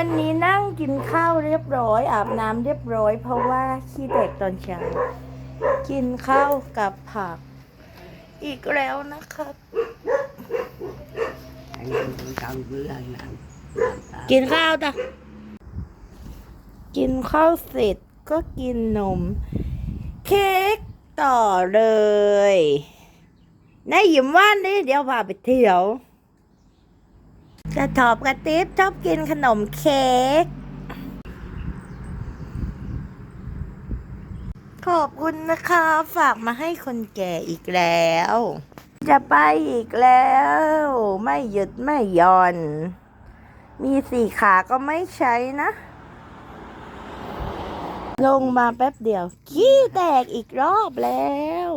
วันนี้นั่งกินข้าวเรียบร้อย อาบน้ำเรียบร้อย เพราะว่าขี้แตกตอนเช้ากินข้าวกับผัก อีกแล้วนะครับ กินข้าวจ้ะกินข้าวเสร็จก็กินนม เค้กต่อเลยนายยิ้มว่านนี่เดี๋ยวพาไปเที่ยว กระถอบกระติบชอบกินขนมเค้ก ขอบคุณนะคะ ฝากมาให้คนแก่อีกแล้ว จะไปอีกแล้ว ไม่หยุดไม่ย่อน มีสี่ขาก็ไม่ใช้นะ ลงมาแป๊บเดียว ขี้แตกอีกรอบแล้ว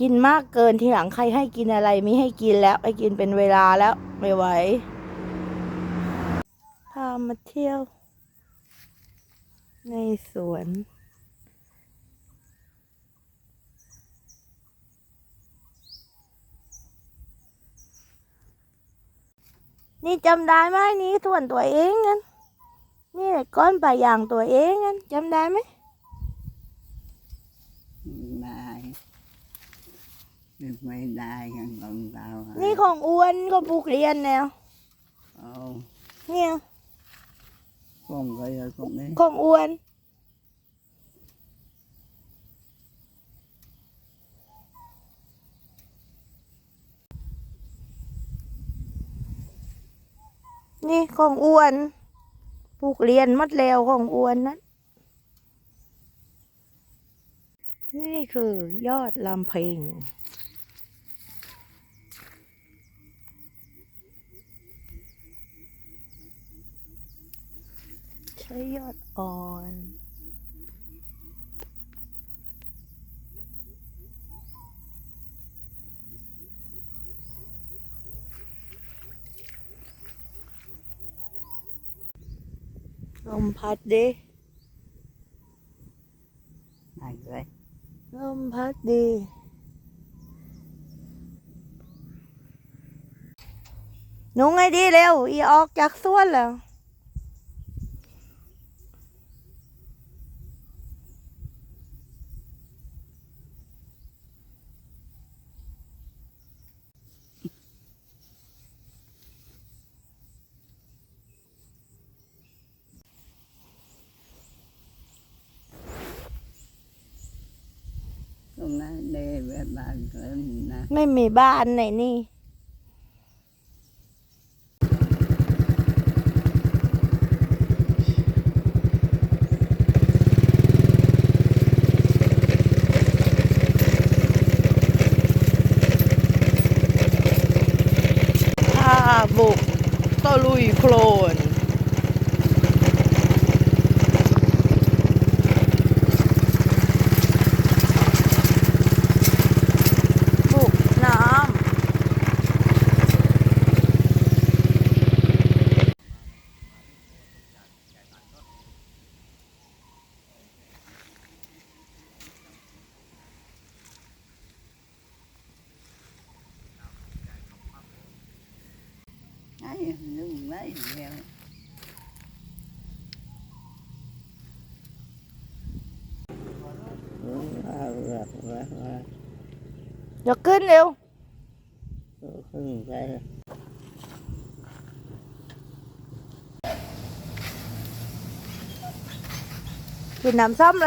กินมากเกินทีหลังใครให้กินอะไรไม่ให้กินแล้วไปกินเป็นเวลาแล้วไม่ไหวพามาเที่ยว ในสวนนี่จำได้ไหมนี่ส่วนตัวเองนั่นนี่ก้อนปลายางตัวเองนั่นจำได้ไหม được mấy đai gần bằng tàu hả นี่ของอ้วนก็ปลูกเรียนแนว ồ เนี่ย con vậy rồi con đi ของอ้วน นี่ของอ้วนปลูกเรียนมัดแล้วของอ้วนนั้น นี่คือยอดลำเพลง ใช้ยอดอ่อนลมพัดดิ này vậy ลมพัดดีหนูไงดีเร็ว อีออกจากสวนแล้ว con nói đi về bàn lên nè ไม่มีบ้านไหนนี่ ถ้าบุกตะลุยโคลน บุกน้ำ ấy nước lấy nhiều เดี๋ยวขึ้นเร็ว không phải กินน้ำส้มเ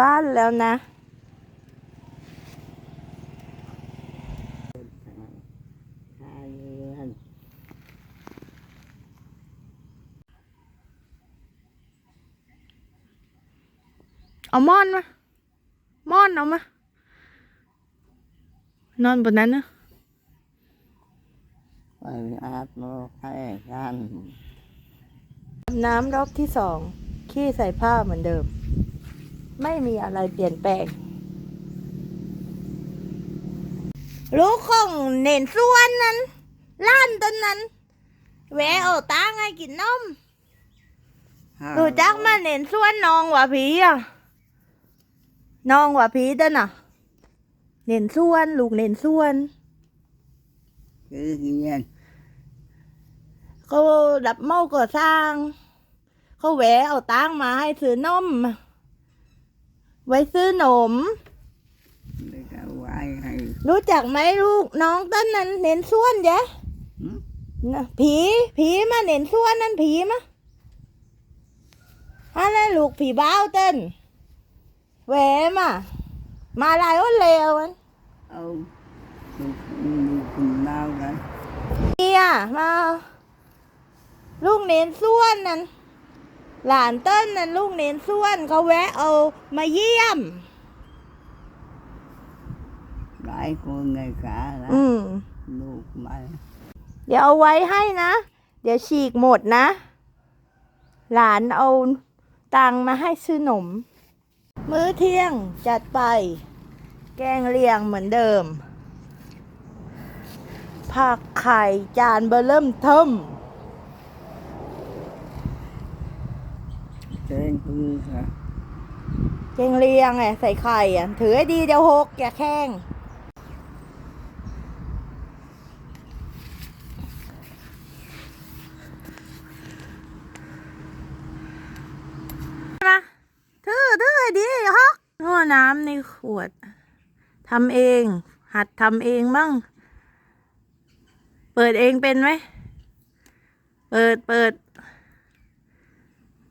บ้านแล้วนะ เอาม่อนมา ม่อนเอามา นอนบนนั้นนะไปอาบน้ำให้กัาบน้ำรอบที่สอง ขี้ใส่ผ้าเหมือนเดิม ไม่มีอะไรเปลี่ยนแปลงลูกของเน่นส่วนนั้นล้านต้นนั้นแหวะเอาตังให้กินนมรู้จักมาเน่นส่วนน้องว่าผีอะน้องว่าผีเด้นน่ะเน่นส่วนลูกเน่นส่วนคือเงี้ยเขาดับเมาก่อสร้าง เขาแหวะเอาตังมาให้ซื้อนม ไว้ซื้อหนมแล้วก็ไว้ให้รู้จักไหมลูกน้องต้นนั้นเน้นส่วนเจ๊ะหืมน่ะผีผีมาเน้นส่วนนั่นผีมะอะไรลูกผีบ้าวเต้นแหวมามาลายอ้นเลวมันเอาลูกลูกคุณเล่ากัน เนี่ยมาลูกเน้นส่วนนั่น หลานเต้นนั่นลูกเน้นส่วนเขาแวะเอามาเยี่ยม หลายคนไงขาละอืม ลูกมาเดี๋ยวเอาไว้ให้นะ เดี๋ยวฉีกหมดนะ หลานเอาตังค์มาให้ซื้อหนม มื้อเที่ยงจัดไป แกงเลียงเหมือนเดิม ผักไข่จานเบอร์เริ่มเทิม เชิญคือค่ะแกงเลียงไงใส่ไข่อะถือให้ดีเดี๋ยวหกอย่าแข้งมาถือถือให้ดีฮะหัวน้ำในขวดทำเอง หัดทำเองบ้างเปิดเองเป็นไหมเปิดเปิด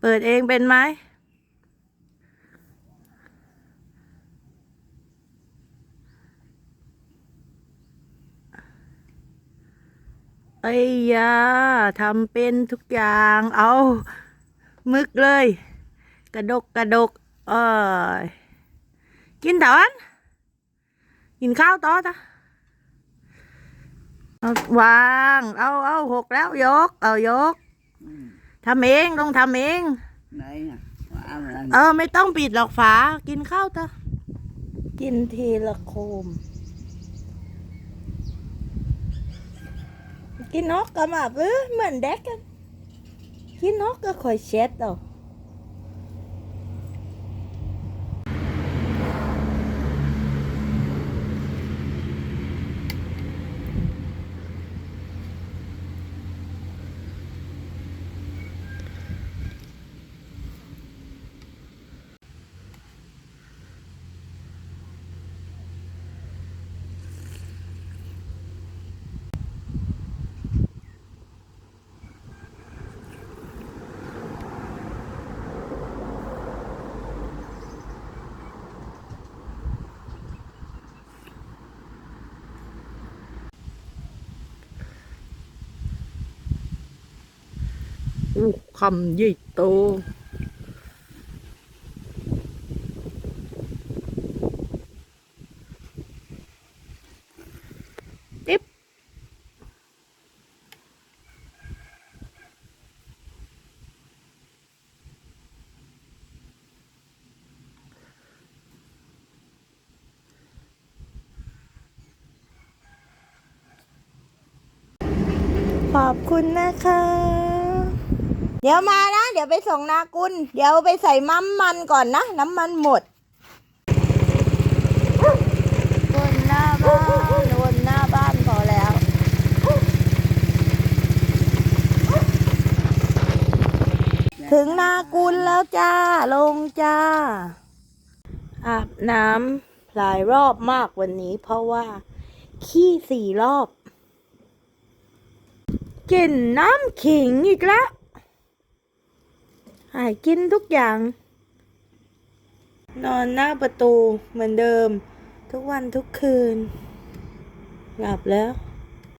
เปิดเองเป็นไหม อ้ยาทำเป็นทุกอย่าง เอามึกเลย กระดกกระดกเอ้ยกินเถอะกินข้าวต่อจ้ะเอาวาง เอาเอาหกแล้วยก เอายกอืมทำเองต้องทำเองไหนอะว่าอะไรเออ ไม่ต้องปิดหรอกฝา กินข้าวเถอะกินทีละโคม กินนกก็มาเออเหมือนเด็กกันกินนกก็คอยเช็ดเอา อู้คำใหญ่โตติ๊บขอบคุณนะคะ ดี๋ยวมานะ เดี๋ยวไปส่งนากุล เดี๋ยวไปใส่น้ำมันก่อนนะ น้ำมันหมดวนหน้าบ้านวนหน้าบ้านพอแล้ว ถึงนากุลแล้วจ้า ลงจ้า อาบน้ำหลายรอบมากวันนี้ เพราะว่า ขี้สี่รอบกินน้ำขิงอีกแล้ว หายกินทุกอย่าง นอนหน้าประตูเหมือนเดิม ทุกวันทุกคืน หลับแล้ว